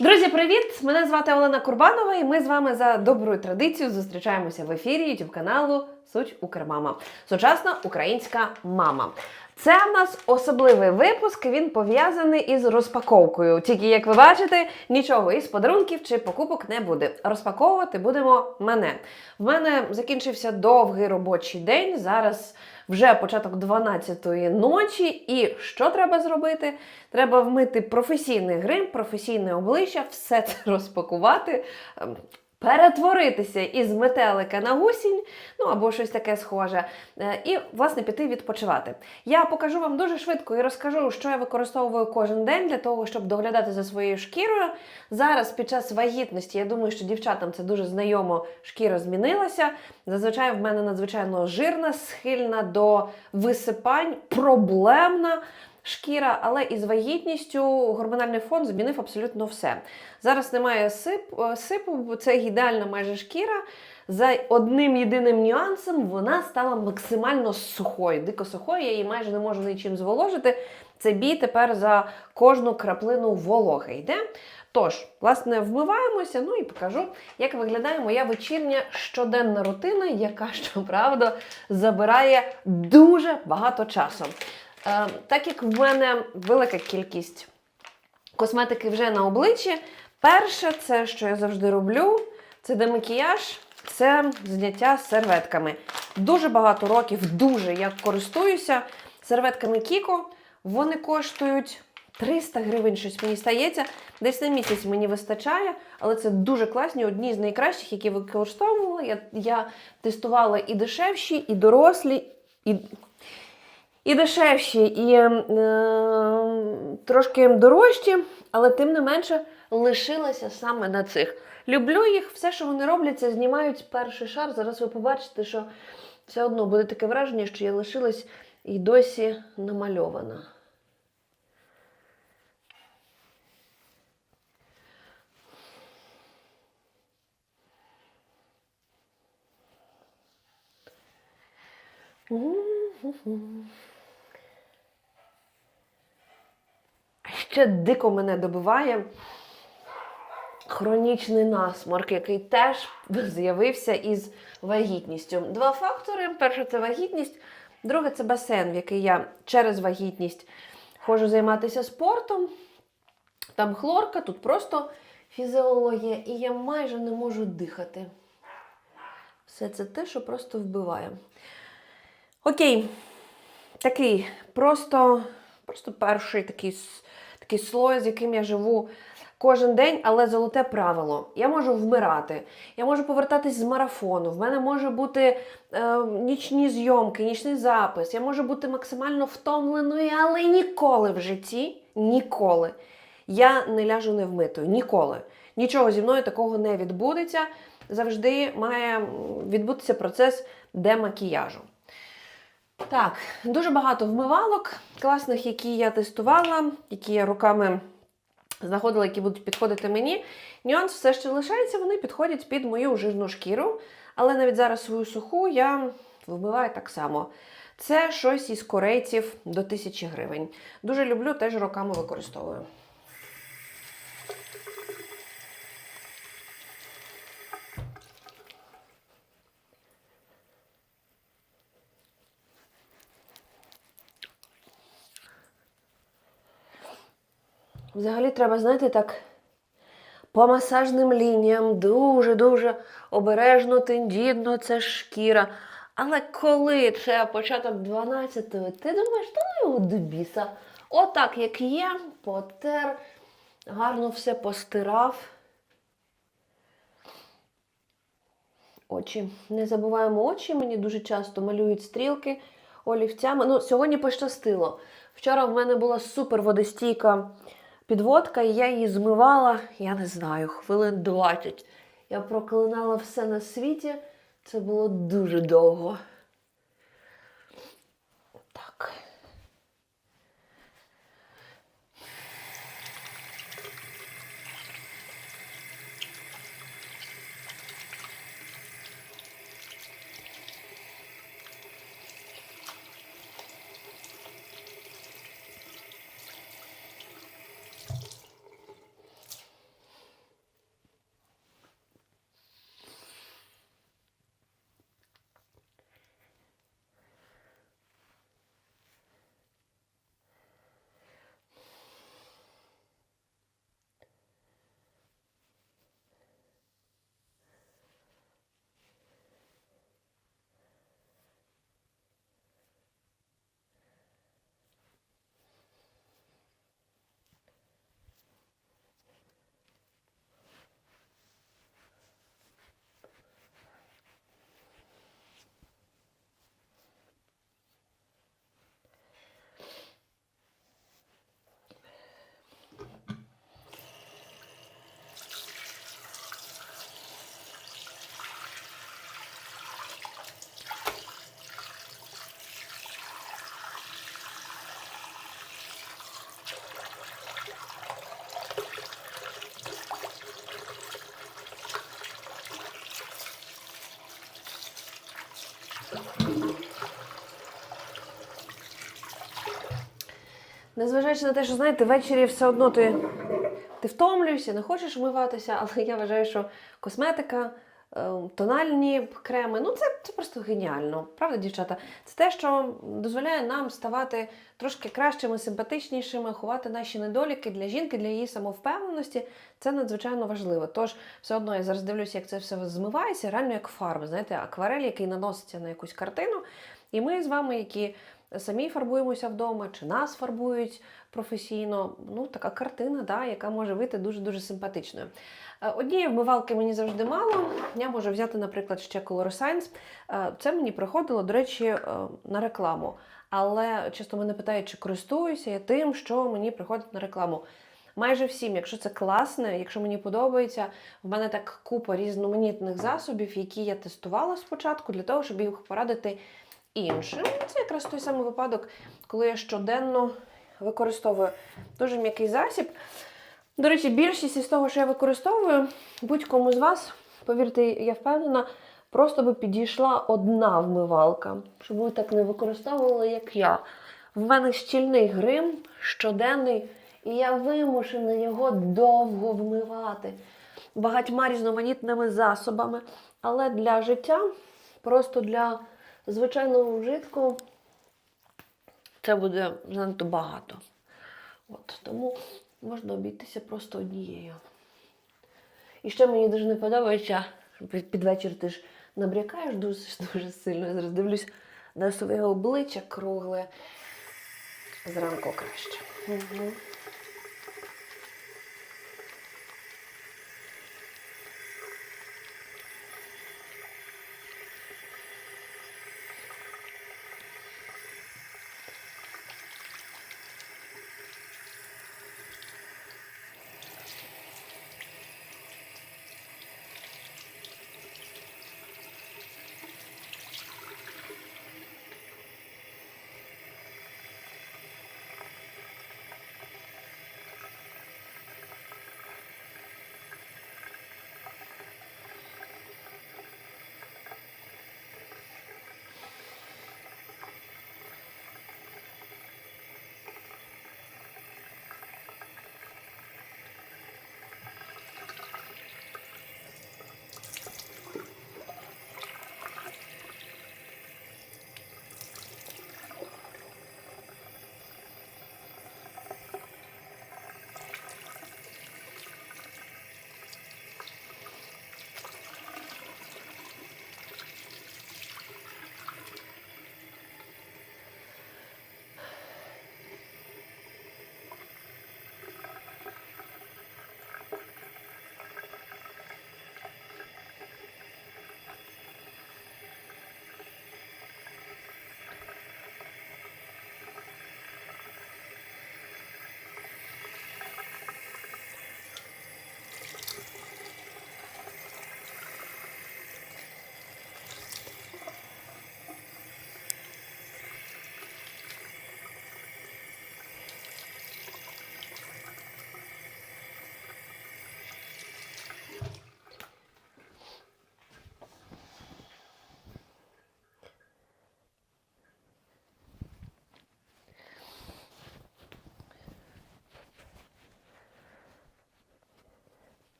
Друзі, привіт! Мене звати Олена Курбанова, і ми з вами за доброю традицією зустрічаємося в ефірі youtube каналу Суть Укрмама. Сучасна українська мама. Це в нас особливий випуск. Він пов'язаний із розпаковкою. Тільки, як ви бачите, нічого із подарунків чи покупок не буде. Розпаковувати будемо мене. В мене закінчився довгий робочий день. Зараз вже початок 12-ї ночі. І що треба зробити? Треба вмити професійний грим, професійне обличчя, все це розпакувати. Перетворитися із метелика на гусінь, ну або щось таке схоже, е, і власне піти відпочивати. Я покажу вам дуже швидко і розкажу, що я використовую кожен день для того, щоб доглядати за своєю шкірою. Зараз під час вагітності я думаю, що дівчатам це дуже знайомо, шкіра змінилася. Зазвичай в мене надзвичайно жирна, схильна до висипань, проблемна. Шкіра, але із вагітністю гормональний фон змінив абсолютно все. Зараз немає сип, е, сипу, це ідеальна майже шкіра. За одним єдиним нюансом вона стала максимально сухою, дико сухою, я її майже не можу нічим зволожити. Це бій тепер за кожну краплину вологи йде. Тож, власне, вмиваємося, ну і покажу, як виглядає моя вечірня щоденна рутина, яка, щоправда, забирає дуже багато часу. Е, так як в мене велика кількість косметики вже на обличчі, перше, це що я завжди роблю, це демакіяж, це зняття з серветками. Дуже багато років дуже я користуюся серветками Кіко. Вони коштують 300 гривень, щось мені стається. Десь на місяць мені вистачає, але це дуже класні, одні з найкращих, які використовувала. Я, я тестувала і дешевші, і дорослі, і і дешевші, і е, трошки дорожчі, але тим не менше лишилася саме на цих. Люблю їх, все, що вони роблять, це знімають перший шар. Зараз ви побачите, що все одно буде таке враження, що я лишилась і досі намальована. Ще дико мене добиває хронічний насморк, який теж з'явився із вагітністю. Два фактори: перше це вагітність, друге це басейн, в який я через вагітність ходжу займатися спортом. Там хлорка, тут просто фізіологія, і я майже не можу дихати. Все це те, що просто вбиває. Окей, такий просто, просто перший такий, такий слой, з яким я живу кожен день, але золоте правило. Я можу вмирати, я можу повертатись з марафону, в мене може бути е, нічні зйомки, нічний запис, я можу бути максимально втомленою, але ніколи в житті, ніколи я не ляжу невмитою. Ніколи. Нічого зі мною такого не відбудеться. Завжди має відбутися процес демакіяжу. Так, дуже багато вмивалок класних, які я тестувала, які я руками знаходила, які будуть підходити мені. Нюанс все ще лишається, вони підходять під мою жирну шкіру. Але навіть зараз свою суху я вмиваю так само. Це щось із корейців до 1000 гривень. Дуже люблю, теж роками використовую. Взагалі треба, знаєте, так по масажним лініям дуже-дуже обережно, тендітно, це шкіра. Але коли це початок 12-го, ти думаєш, та ну його до біса. Отак, як є, потер, гарно все постирав. Очі. Не забуваємо очі, мені дуже часто малюють стрілки олівцями. Ну, сьогодні пощастило. Вчора в мене була супер водостійка підводка, і я її змивала, я не знаю, хвилин 20. Я проклинала все на світі. Це було дуже довго. Незважаючи на те, що знаєте, ввечері все одно ти, ти втомлюєшся, не хочеш вмиватися, але я вважаю, що косметика, е, тональні креми ну це, це просто геніально. Правда, дівчата? Це те, що дозволяє нам ставати трошки кращими, симпатичнішими, ховати наші недоліки для жінки, для її самовпевненості. Це надзвичайно важливо. Тож, все одно я зараз дивлюся, як це все змивається, реально як фарби, знаєте, акварель, який наноситься на якусь картину. І ми з вами, які самі фарбуємося вдома, чи нас фарбують професійно. Ну, така картина, да, яка може вийти дуже-дуже симпатичною. Е, Однієї вмивалки мені завжди мало. Я можу взяти, наприклад, ще Color Science. Це мені приходило, до речі, е, на рекламу. Але часто мене питають, чи користуюся я тим, що мені приходить на рекламу. Майже всім, якщо це класне, якщо мені подобається, в мене так купа різноманітних засобів, які я тестувала спочатку, для того, щоб їх порадити іншим. Це якраз той самий випадок, коли я щоденно використовую дуже м'який засіб. До речі, більшість із того, що я використовую, будь-кому з вас, повірте, я впевнена, просто би підійшла одна вмивалка, щоб ви так не використовували, як я. В мене щільний грим щоденний, і я вимушена його довго вмивати багатьма різноманітними засобами. Але для життя, просто для звичайного вжитку, це буде занадто багато. От, тому можна обійтися просто однією. І ще мені дуже не подобається, під вечір ти ж набрякаєш дуже, дуже сильно. Я зараз дивлюсь на своє обличчя кругле. Зранку краще. Угу.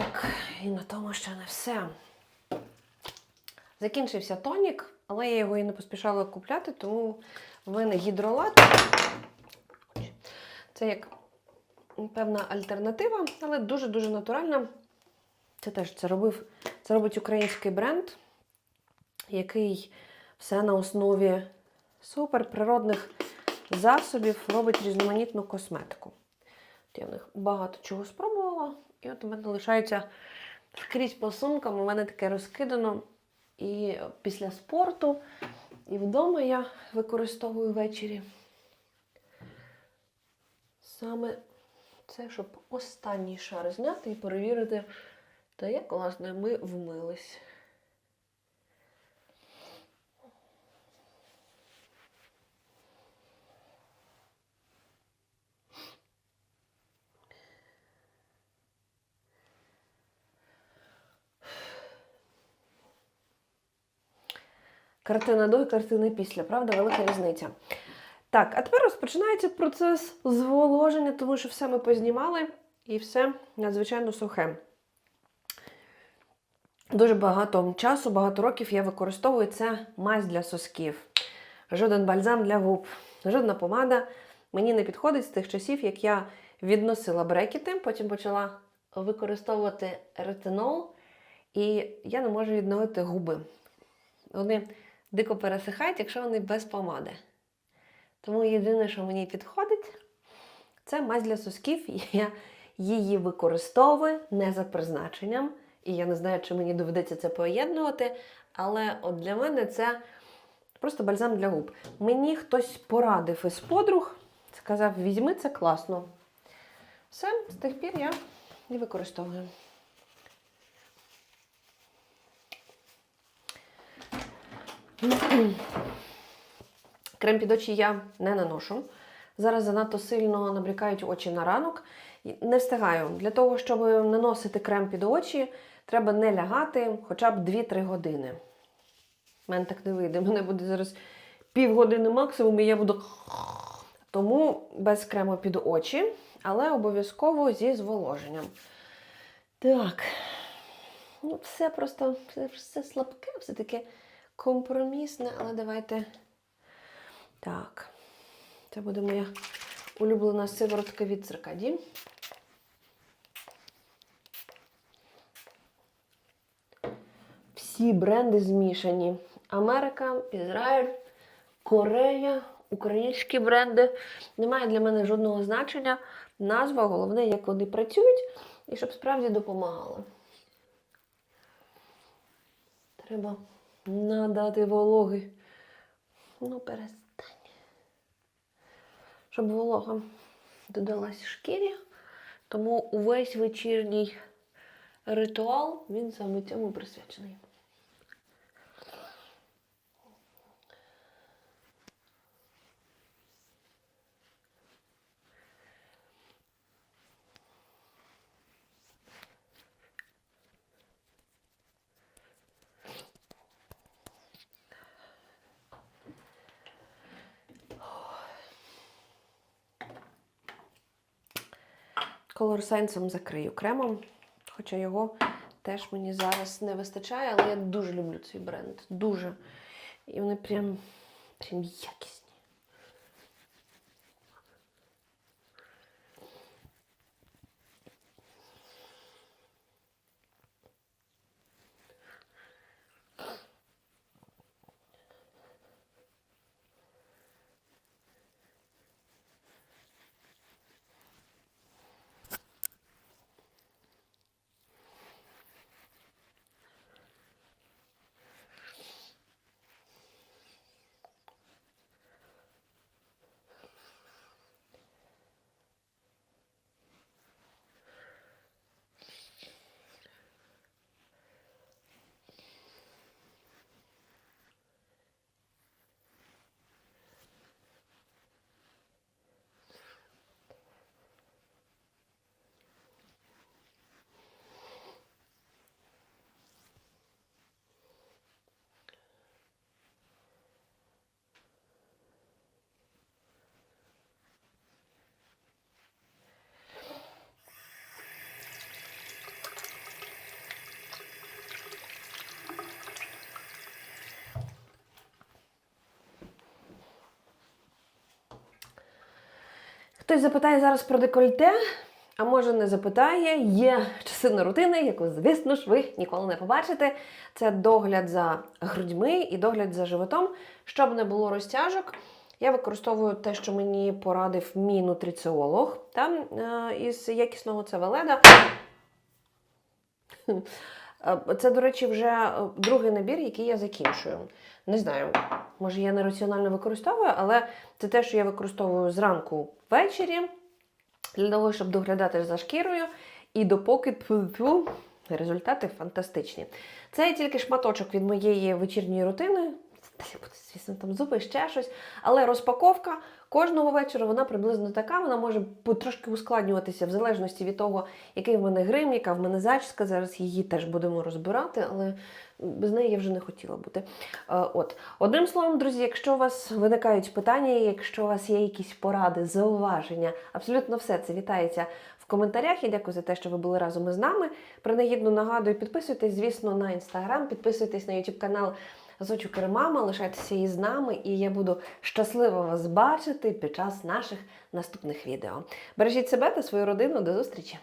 Так, і на тому ще не все. Закінчився тонік, але я його і не поспішала купляти, тому в мене гідролат. Це як певна альтернатива, але дуже-дуже натуральна. Це теж це робив, це робить український бренд, який все на основі суперприродних засобів робить різноманітну косметику. Я в них багато чого спробувала. І от у мене лишається скрізь по сумкам, у мене таке розкидано. І після спорту, і вдома я використовую ввечері. саме це, щоб останній шар зняти і перевірити, та як, власне, ми вмились. Картина до і картина після, правда, велика різниця. Так, а тепер розпочинається процес зволоження, тому що все ми познімали і все надзвичайно сухе. Дуже багато часу, багато років я використовую це мазь для сосків. Жоден бальзам для губ, жодна помада мені не підходить з тих часів, як я відносила брекети, потім почала використовувати ретинол, і я не можу відновити губи. Вони дико пересихають, якщо вони без помади. Тому єдине, що мені підходить, це мазь для сосків. Я її використовую не за призначенням. І я не знаю, чи мені доведеться це поєднувати. Але от для мене це просто бальзам для губ. Мені хтось порадив із подруг, сказав, візьми це класно. Все, з тих пір я і використовую. Крем під очі я не наношу. Зараз занадто сильно набрякають очі на ранок. Не встигаю. Для того, щоб наносити крем під очі, треба не лягати хоча б 2-3 години. У мене так не вийде. Мене буде зараз півгодини максимум, і я буду. Тому без крему під очі, але обов'язково зі зволоженням. Так. Ну, все просто все, все слабке, все таке компромісне, але давайте. Так. Це буде моя улюблена сиворотка від циркаді. Всі бренди змішані. Америка, Ізраїль, Корея, українські бренди. Немає для мене жодного значення. Назва, головне, як вони працюють, і щоб справді допомагали. Треба надати вологи. Ну, перестань. Щоб волога додалась шкірі. Тому увесь вечірній ритуал він саме цьому присвячений. Color закрию кремом, хоча його теж мені зараз не вистачає, але я дуже люблю цей бренд. Дуже. І вони прям, прям якісні. Хтось запитає зараз про декольте, а може не запитає. Є частина рутини, яку, звісно ж, ви ніколи не побачите. Це догляд за грудьми і догляд за животом. Щоб не було розтяжок, я використовую те, що мені порадив мій нутриціолог там е, із якісного це веледа. Е, Це, до речі, вже е, другий набір, який я закінчую. Не знаю, може я нераціонально використовую, але це те, що я використовую зранку ввечері. для того, щоб доглядати за шкірою. І допоки тьфу-тьфу, результати фантастичні. Це тільки шматочок від моєї вечірньої рутини. Звісно, там зуби, ще щось. Але розпаковка кожного вечора вона приблизно така. Вона може трошки ускладнюватися в залежності від того, який в мене грим, яка в мене зачіска. Зараз її теж будемо розбирати, але без неї я вже не хотіла бути. Е, От одним словом, друзі, якщо у вас виникають питання, якщо у вас є якісь поради, зауваження, абсолютно все це вітається в коментарях. І дякую за те, що ви були разом із нами. Принагідно нагадую, підписуйтесь, звісно, на інстаграм, підписуйтесь на YouTube канал Зочу кермами. лишайтеся із нами, і я буду щаслива вас бачити під час наших наступних відео. Бережіть себе та свою родину. До зустрічі!